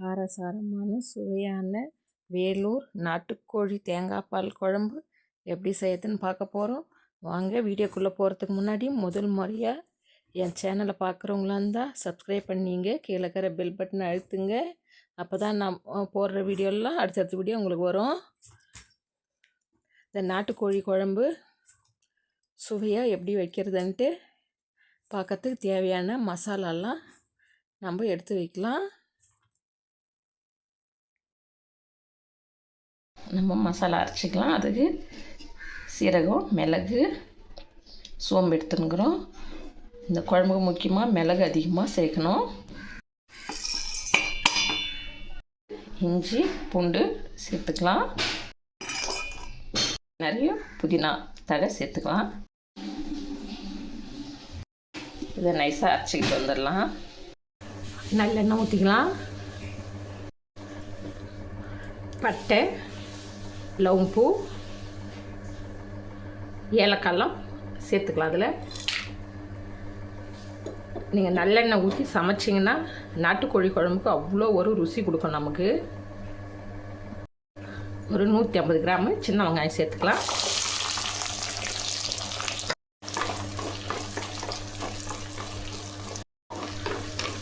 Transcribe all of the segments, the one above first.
காரசாரமான சுவையான வேலூர் நாட்டுக்கோழி தேங்காய் பால் குழம்பு எப்படி செய்யறதுன்னு பார்க்க போகிறோம் வாங்க வீடியோக்குள்ளே போகிறதுக்கு முன்னாடி முதல் முறையாக என் சேனலை பார்க்குறவங்களா இருந்தால் சப்ஸ்கிரைப் பண்ணிங்க கீழே இருக்கிற பெல் பட்டனை அழுத்துங்க. அப்போ தான் நான் போடுற வீடியோலாம் அடுத்தடுத்த வீடியோ உங்களுக்கு வரும். இந்த நாட்டுக்கோழி குழம்பு சுவையாக எப்படி வைக்கிறதுன்ட்டு பார்க்கறதுக்கு தேவையான மசாலாலாம் நம்ம எடுத்து வைக்கலாம். நம்ம மசாலா அரைச்சிக்கலாம். அதுக்கு சீரகம் மிளகு சோம்பு எடுத்துனுக்குறோம் இந்த குழம்புக்கு முக்கியமாக மிளகு அதிகமாக சேர்க்கணும். இஞ்சி பூண்டு சேர்த்துக்கலாம். நிறைய புதினா தழை சேர்த்துக்கலாம். இதை நைஸாக அரைச்சிக்கிட்டு வந்துடலாம். நல்லெண்ணெய் ஊற்றிக்கலாம் பட்டை லவம்பூ ஏலக்காயெல்லாம் சேர்த்துக்கலாம் அதில். நீங்கள் நல்லெண்ணெய் ஊற்றி சமைச்சிங்கன்னா நாட்டுக்கோழி குழம்புக்கு அவ்வளோ ஒரு ருசி கொடுக்கும் நமக்கு. ஒரு நூற்றி ஐம்பது கிராமு சின்ன வெங்காயம் சேர்த்துக்கலாம்.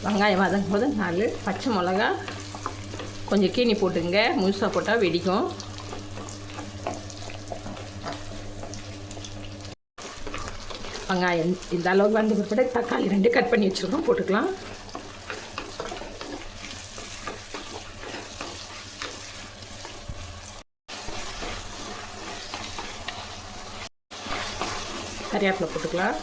வெங்காயம் வதங்கும் போது நாலு பச்சை மிளகா கொஞ்சம் கீனி போட்டுங்க முழுசாக போட்டால் வெடிக்கும். வெங்காயம் இந்த அளவுக்கு வந்து பிற்பாடு தக்காளி ரெண்டு கட் பண்ணி வச்சுருக்கோம். போட்டுக்கலாம். கறியாப்பில் போட்டுக்கலாம்.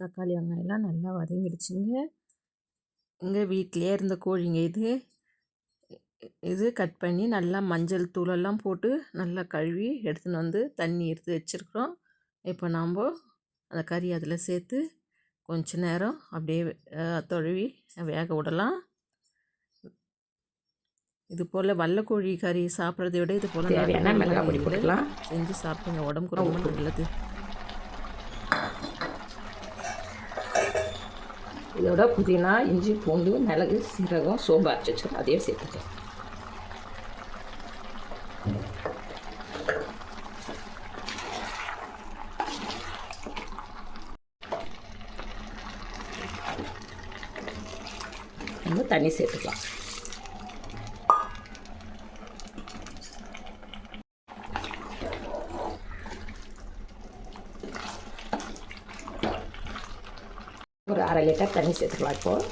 தக்காளி வெங்காயம்லாம் நல்லா வதங்கிடுச்சுங்க. இங்கே வீட்டிலே இருந்த கோழிங்க இது. இது கட் பண்ணி நல்லா மஞ்சள் தூளெல்லாம் போட்டு நல்லா கழுவி எடுத்துன்னு வந்து தண்ணி எடுத்து வச்சுருக்குறோம். இப்போ நாம் அந்த கறி அதில் சேர்த்து கொஞ்ச நேரம் அப்படியே தொழுவி வேக விடலாம். இது போல் வல்லக்கோழி கறி சாப்பிட்றத விட இது போல் போட்டுக்கலாம். செஞ்சு சாப்பிடுங்க. உடம்புக்கு ரொம்ப நல்லது. இதோட புதினா இஞ்சி பூண்டு மிளகு சீரகம் சோம்பு அரைச்சி அதையும் சேர்த்துக்கலாம். நம்ம தண்ணி சேர்த்துக்கலாம். ஒரு அரை லிட்டர் தண்ணி சேர்த்துக்கலாம் இப்போது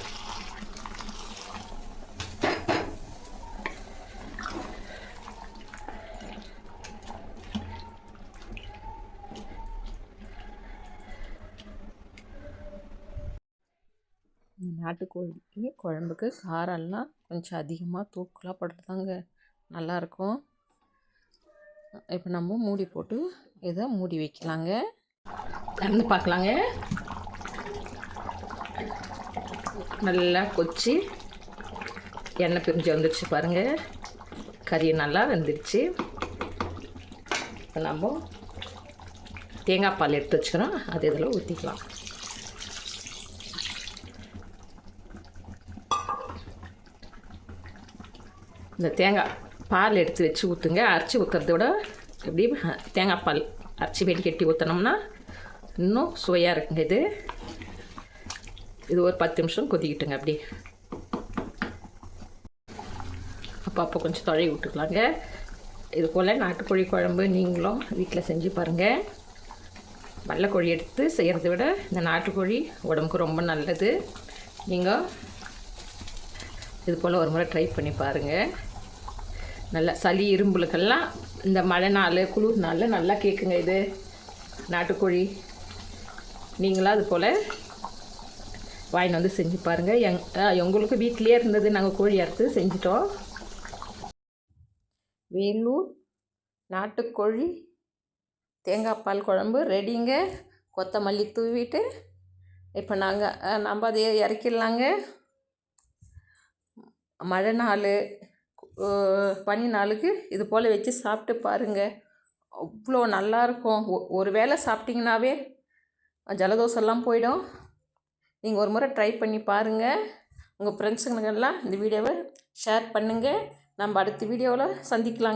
நாட்டுக்கோழிக்கு குழம்புக்கு காரம்லாம் கொஞ்சம் அதிகமாக தூக்கலாக போட்டுதாங்க நல்லாயிருக்கும் இப்போ நம்ம மூடி போட்டு இதை மூடி வைக்கலாங்க. திறந்து பார்க்கலாங்க நல்லா கொச்சி. எண்ணெய் பிரிஞ்சு வந்துடுச்சு பாருங்கள் கறி நல்லா வெந்துடுச்சு இப்போ நம்ம தேங்காய் பால் எடுத்து வச்சுக்கிறோம். அது இதில் ஊற்றிக்கலாம் இந்த தேங்காய் பால் எடுத்து வச்சு ஊற்றுங்க அரைச்சி ஊற்றுறத விட எப்படி தேங்காய் பால் அரைச்சி வெடி கட்டி ஊற்றினோம்னா இன்னும் சுவையாக இருக்குங்க இது. இது ஒரு பத்து நிமிஷம் கொதிக்கிட்டுங்க அப்படி அப்போ அப்போ கொஞ்சம் தொழி விட்டுக்கலாங்க. இது போல் நாட்டுக்கோழி குழம்பு நீங்களும் வீட்டில் செஞ்சு பாருங்கள் வல்லக்கோழி எடுத்து செய்கிறத விட இந்த நாட்டுக்கோழி உடம்புக்கு ரொம்ப நல்லது. நீங்கள் இது போல் ஒரு முறை ட்ரை பண்ணி பாருங்கள் நல்லா சளி இரும்புலுக்கெல்லாம் இந்த மழை நாள் குளிர் நாளில் நல்லா கேட்குங்க இது. நாட்டுக்கோழி. நீங்களும் அது போல் வாங்கிட்டு வந்து செஞ்சு பாருங்கள் எங் ஆ, உங்களுக்கு வீட்டிலேயே இருந்தது. நாங்கள் கோழி அறுத்து செஞ்சிட்டோம். வேலூர் நாட்டுக்கோழி தேங்காய் பால் குழம்பு ரெடிங்க. கொத்தமல்லி தூவிட்டு இப்போ நாங்கள் நம்ம அதை இறக்கிடலாங்க. மழை நாள். பனி நாளுக்கு இது போல் வச்சு சாப்பிட்டு பாருங்கள் அவ்வளோ நல்லாயிருக்கும் ஒ- ஒரு வேளை சாப்பிட்டிங்கனாவே ஜலதோஷம்லாம் போயிடும். நீங்கள் ஒரு முறை ட்ரை பண்ணி பாருங்கள் உங்கள் ஃப்ரெண்ட்ஸுங்களுக்கெல்லாம் இந்த வீடியோவை ஷேர் பண்ணுங்கள் நம்ம அடுத்த வீடியோவில் சந்திக்கலாம்.